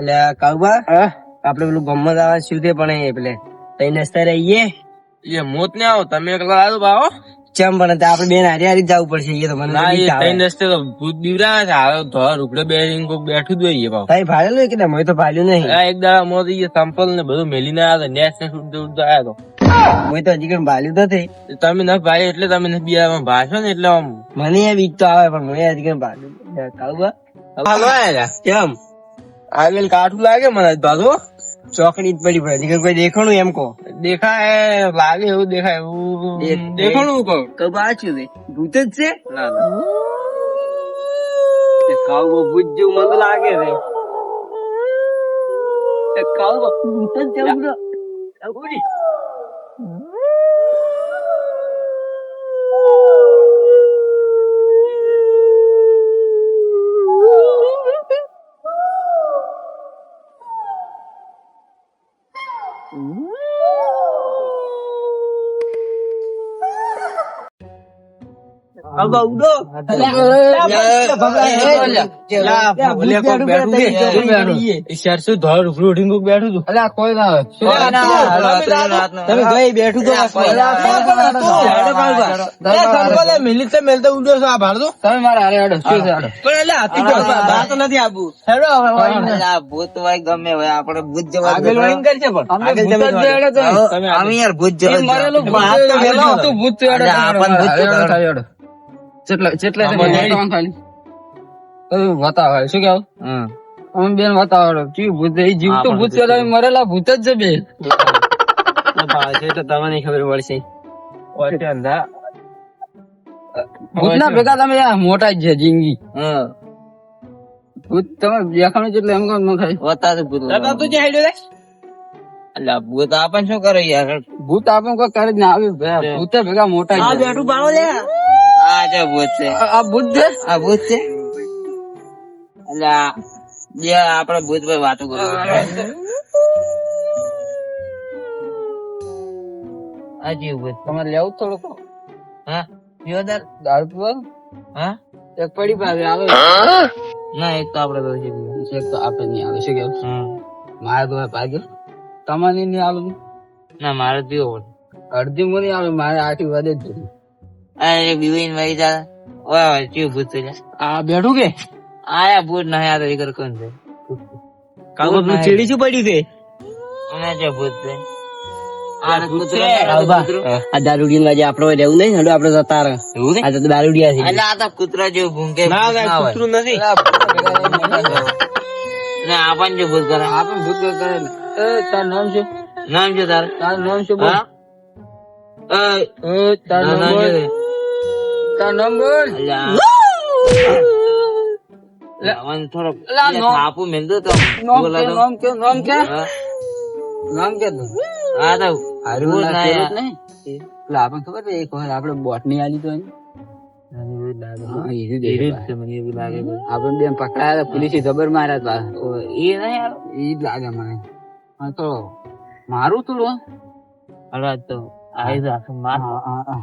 એટલે કાઉબા આપડે પેલું ગમત આવે શું તે પણ એ પેલે. તઈ નસ્તા રહીએ? એ મોત ને આવો તમે એકલા આવો બાવો ચમ પણ તે આપણે બેન હારી હારી જવું પડશે એ તો મને ના તઈ નસ્તે તો ભૂત દીવરા છે હાલો તો રૂપડે બે કોક બેઠું જ હોય બાવો તાઈ ભાડેલું કે ના મેં તો ભાડ્યું નહીં. આ એક દાડા મોત એ સંપલ ને બધું મેલી ના આવે નેસ ને ઉડતો ઉડતો આવ્યા તો. મેં તો હજી કઈ તો થઈ તમે ન ભાઈ એટલે તમે નથી બિયારમાં ભાષો ને એટલે આમ. મને એ બીક તો આવે પણ મને હજી કઈ ભાડ્યું કાઉબા હાલો આયા કેમ આગળ કાઠું લાગે મને ભાગો ચોકડી જ પડી પડે. કે કોઈ દેખાણું એમ કહો. દેખાય લાગે એવું દેખાય. એવું દેખ- દેખાણું કહું. કાઉબા આ શું ભૂત જ છે? ના ના. કાવ ભૂત જેવું મને લાગે રે. કાવ ભૂત જ જેવું તો. ઉડી. કાઉબા ઉડો તમે ભાઈ બેઠું તો તમે મારા હારે હેડો શું પણ એટલે નથી આબુ ભૂત હોય ગમે હોય આપડે ભૂત જવા કરશે પણ અમે યાર ભૂત જવા મરેલું ભૂત હેડો. ભૂત ચેટલા. શું કેવું? અમે બેન ચી ભૂત? એ જીવતું ભૂત છે મરેલા ભૂત જ છે બે તો તમને ખબર પડશે. ભૂત ના ભેગા તમે મોટા જ છે જિંદગી. ભૂત તમે દેખાણું જેટલું એમ કેમ ન થાય. વતા ભૂત તું જે હેડ્યો રે એટલે ભૂત આપણને શું કરે યાર? ભૂત આપણને કોઈ કરે જ ના આવી ભૂત ભેગા મોટા. બેઠું પાડો લે આ જે ભૂત છે. આ આ ભૂત છે? આ ભૂત છે? એટલે આ બે ભૂત ભાઈ વાતો કરો આ ભૂત. તમારે લેવું થોડુંક? હા? પીવાદાર દારૂ પીવા? હા? એક પડી પાસે આવે ના એક તો આપડે તો એક તો આપે નહીં આવે શું કેવું. મારે તો ભાગ્યો. તમારે નહીં આવે ના મારે પીવો પડે. અડધી મને આવે મારે આખી વધે જ છે. આ બીવીન મરી વહી જા ઓય ઓય ચિયો ભૂત લે. આ બેઠું કે? આયા ભૂત ના આયા તો ઈકર કોણ છે? કાગો પેલું ચીડી શું પડ્યું છે? અને જે ભૂત છે. આ ભૂત છે. કાકા. આ દારૂડિયા વાજે આપડે રહેવું નહીં હેડો આપડે જતા રહે. એવું ને? આ તો દારૂડિયા છે. એટલે આ તો કૂતરા જેવું ભૂંકે ના ભૂત ના ના હોય. કૂતરું નથી. ને આપણને જે ભૂત કરે. આપણે ભૂત કરે ને. એ તાર નામ છે નામ છે તારું? નામ એ તાર નામ નામ છે? તાર નામ બોલ અલ્યા. આવવાનું થોડોક અલા, એટલે નો- થાપુ મેલદો તો. નામ કે નામ કે નામ કે? હા. તું. તો હારું ના ના એટલે આપણને ખબર છે એક વાર આપણે બોટની આલી તો. એ બેન પકડાયા પોલીસે જબર માર્યા એ નહીં યાર. એ જ લાગે મને. હા તો મારું થોડું તો આઈ જા માર. હા હા હા.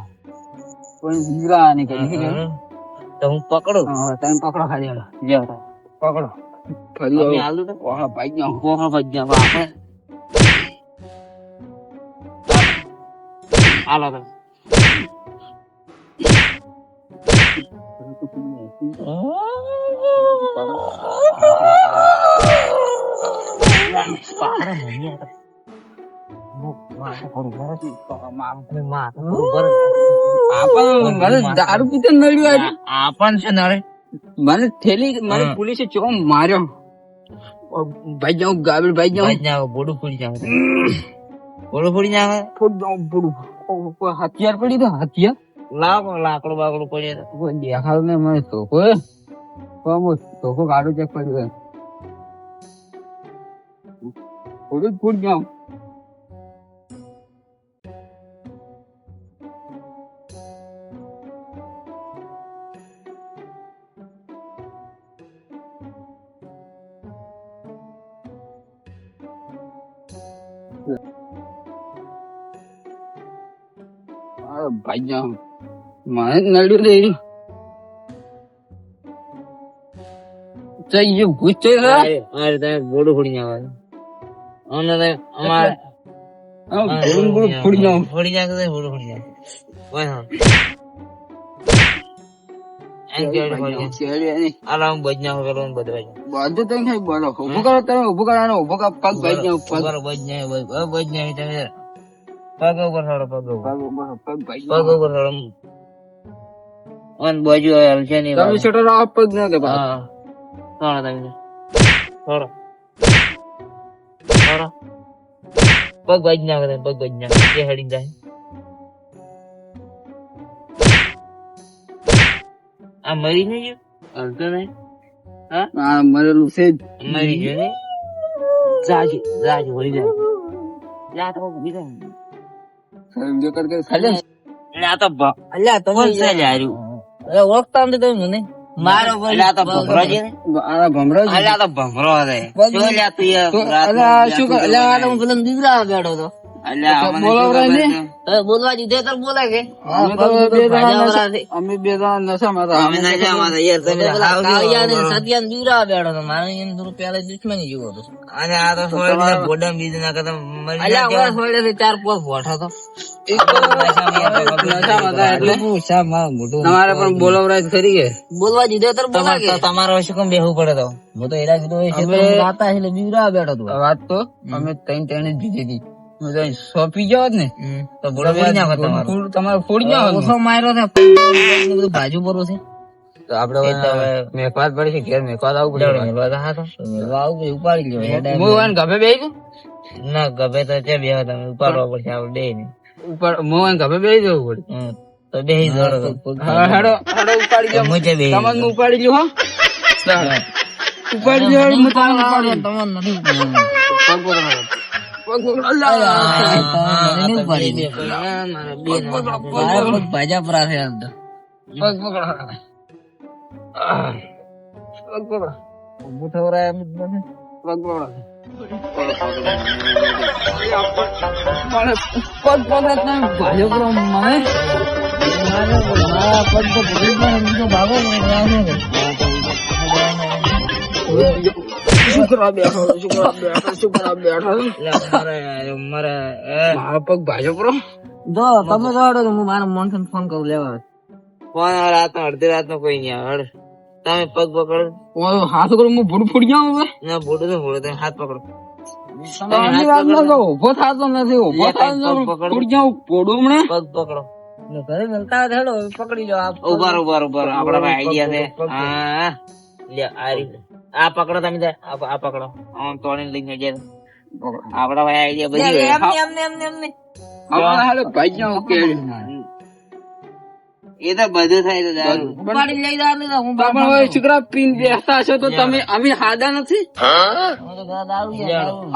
કોઈ નહીં કરી પકડો કહેવાય? તો હું પકડો હા, તમે પકડો ખાલી. જાઓ તમે. પકડો ફરી અમે આવો. આલુ તો ઓહો, ભાઈ જાઓ. કોકરો ભજ્યા બા આપણે હાલો તો આપણને મને હથિયાર પડી તો હથિયાર લાકડો લાકડો બાકડો પડ્યો દેખાવ દેખાડું મને ધોકો. ધોકો ગાડું ચેક પડ્યું થોડું જ ફૂટ જાઉં ભાઈ મને નડ્યું રે એરી. ચલ થઈ ગયું ભૂત અરે તમે બોડું ફોડી અમારે ભૂત ભૂત ફોડી નાખું. ફોડી નાખો તો બોડું ફોડી જાય બજ ને બધું બજ બધું. તમે ઉભું કરો તમે ઊભો કરો ઊભો કરો. પગ ભાઈ જાઓ પગ બજ બજ- બજ નાખો તમે પગ ઉપર થોડો પગ ઉપર. પગ ઉપર થોડો અને બાજુ આવેલ છે નહીં તમે છોટો રાહ પગ ન કે હા. થોડો તમે. થોડો થોડો પગ બાજ ના કરે પગ બાજ ના કે હડી જાય આ મરી ને જો હલતો નહીં હા? આ મરેલું છે મરી ગયું ને જાજી જાજી હોય જાય. જા તો બીજો જો કર એટલે આ તો અલ્યા તમે છે લ્યા હાર્યું? અરે ઓળખતા નથી તમે મને. મારો આ તો ભમરો છે ને? આ ભમરો જ. અલ્યા તો ભમરો છે. જો લ્યા તું અલ્યા લ્યા શું અલ્યા આ તો હું પેલા દીકરા બેઠો તો છે? બોલવા દીધે તો બોલે કે. અમે છે. અને આ તો ના કરતા મરી અલ્યા, ચાર વોઠા તો તમારે પણ બોલાવરાજ કરી કે? બોલવા દીધો તો તમારો શું કેમ બેહવું પડે તો? હું તો એરા કીધું એટલે બીવરા બેઠો તું વાત તો અમે ત્રણ ત્રણ જ જીતી હતી. સોંપી જાવ ને. તો તમારો તમારે ફોડી જાવ ઓછો માર્યો છે. બાજુ પર છે. આપડે એ તો હવે મેકવાત પડી છે ઘેર મેકવાત આવું પડે મેલવા હા તો. આવું ઉપાડી હું ગભે ના ગભે તો છે બે તમે ઉપાડવા પડશે આપણે બે ને ઉપર હું એને ગભે જવું પડે? તો બેહી જોડો હેડો. હેડો ઉપાડી જાવ મુજે બેહી તમને ઉપાડી લ્યો હો. ઉપાડી લ્યો હું તમને ઉપાડી લઉં. તમને નથી. ભાજા પર આવે આમ તો. પગ પકડો ઊભું થવરાય એમ જ નથી પગ પકડો પગ પકડો તમે ભાઈઓ કરો મને. પગ તો ભૂલી ભાગો કરવા બેઠો બેઠો મારે મારે મારો પગ ભાઈઓ કરો. જો તમે તો તો હું મારા મોનસન ફોન કરું લેવા ફોન રાત નો અડધી રાત નો કોઈ નહીં આવે તમે પગ પકડો. હાથ કરું હું ભૂડ ફૂડી જાઉં હવે. ના તો તમે હાથ પકડો. ઊભો થતો નથી ઊભો થતો પગ પકડ. જાઉં પોડું હમણાં. પગ પકડો. ઘરે મળતા હેડો પકડી લો ઉભારો ઉભારો ઊભા રહો. આપડા આઈડિયા છે. હા. લે આ રીતે. આ પકડો તમે. આ પકડો. આમ તોડીને લઈને જજો. આપડા પાસે આઈડિયા બધી હોય. આપણે હાલે ભાઈ જાઉં કે એ તો બધું થાય તો દારૂ. તમે હવે છોકરા પીન બેસતા હશો તો તમે અમે હાદા નથી?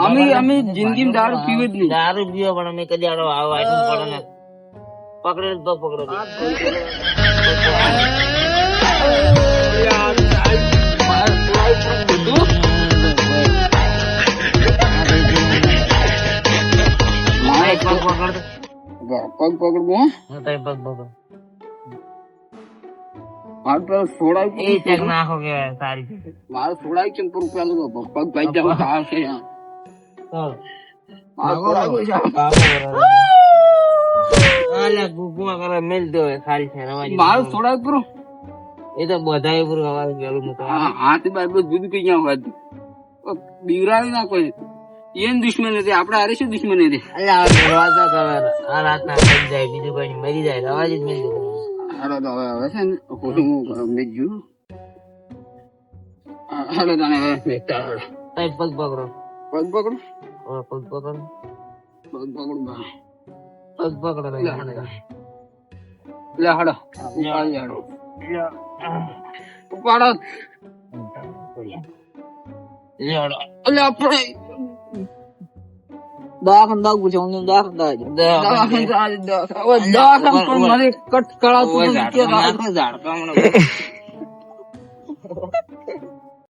અમે અમે જિંદગીમાં દારૂ પીવું જ નહીં. દારૂ પીવો પણ અમે કદી આડો આવો આઈટમ પડે ને. પકડે તો પગ પકડો પગ પકડું હો? તારી પગ પકડ. મારું પેલું સોડાય એ ચેક નાખો કે સારી છે. મારું પૂરું પેલું પગ ભાઈ જાવ સારી છે સોડાય પૂરું એ તો બધાય પૂરું હવારે ગયેલું મૂકો હા હાથ બાર બધું જુદું કઈ ગયા હોય. બીવરાવી ના કોઈ એને દુશ્મન હતી આપણે હારે શું દુશ્મન નથી અલ્યા હવે મેલવા તો ખબર આ રાતના મરી જાય બીજું કોઈ મરી જાય રવા જ મેલ દો હાલો તો હવે હવે છે ને ખોટું હું મેજ્યું હાલો તને હવે મેકતા હાલો પગ પકડો. પગ પકડો? હવે પગ પકડો. પગ પકડો બા. પગ પકડો લે હાલો. લે હાલો. ઉપાડી હાલો. ઉપાડો એટલે આપણે દવાખાન દાવ પૂછે હું દવાખાન દાવ દવાખાને દવાખાને-